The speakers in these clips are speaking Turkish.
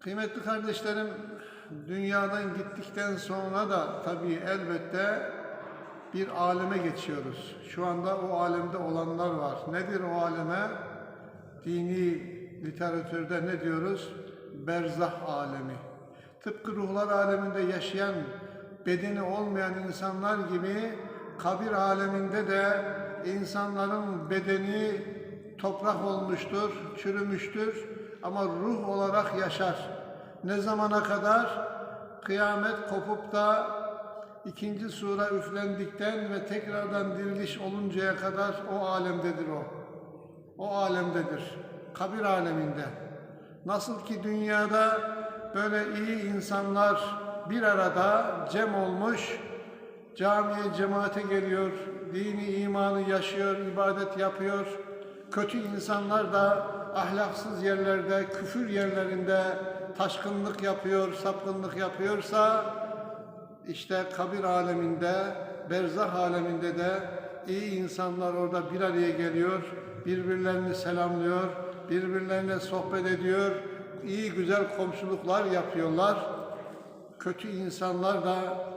Kıymetli kardeşlerim, dünyadan gittikten sonra da tabii elbette bir aleme geçiyoruz. Şu anda o alemde olanlar var. Nedir o aleme? Dini literatürde ne diyoruz? Berzah alemi. Tıpkı ruhlar aleminde yaşayan, bedeni olmayan insanlar gibi kabir aleminde de insanların bedeni toprak olmuştur, çürümüştür ama ruh olarak yaşar. Ne zamana kadar? Kıyamet kopup da ikinci sura üflendikten ve tekrardan diriliş oluncaya kadar o alemdedir o. O alemdedir. Kabir aleminde. Nasıl ki dünyada böyle iyi insanlar bir arada cem olmuş, camiye cemaate geliyor, dini imanı yaşıyor, ibadet yapıyor. Kötü insanlar da ahlaksız yerlerde, küfür yerlerinde taşkınlık yapıyor, sapkınlık yapıyorsa işte kabir aleminde, berzah aleminde de iyi insanlar orada bir araya geliyor, birbirlerini selamlıyor, birbirlerine sohbet ediyor, iyi güzel komşuluklar yapıyorlar. Kötü insanlar da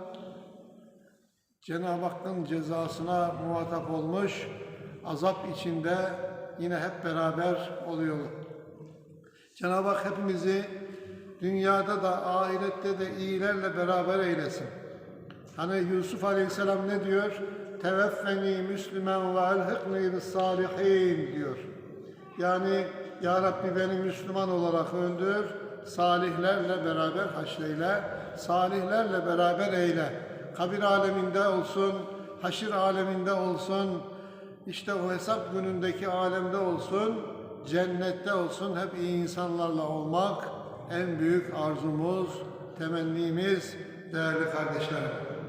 Cenab-ı Hakk'ın cezasına muhatap olmuş, azap içinde yine hep beraber oluyorlar. Cenab-ı Hak hepimizi dünyada da ahirette de iyilerle beraber eylesin. Hani Yusuf Aleyhisselam ne diyor? Teveffeni Müslümen ve elhikni bis salihin diyor. Yani Ya Rabbi beni Müslüman olarak öldür, salihlerle beraber haşreyle, salihlerle beraber eyle. Kabir aleminde olsun, haşir aleminde olsun, işte o hesap günündeki alemde olsun, cennette olsun, hep iyi insanlarla olmak en büyük arzumuz, temennimiz değerli kardeşlerim.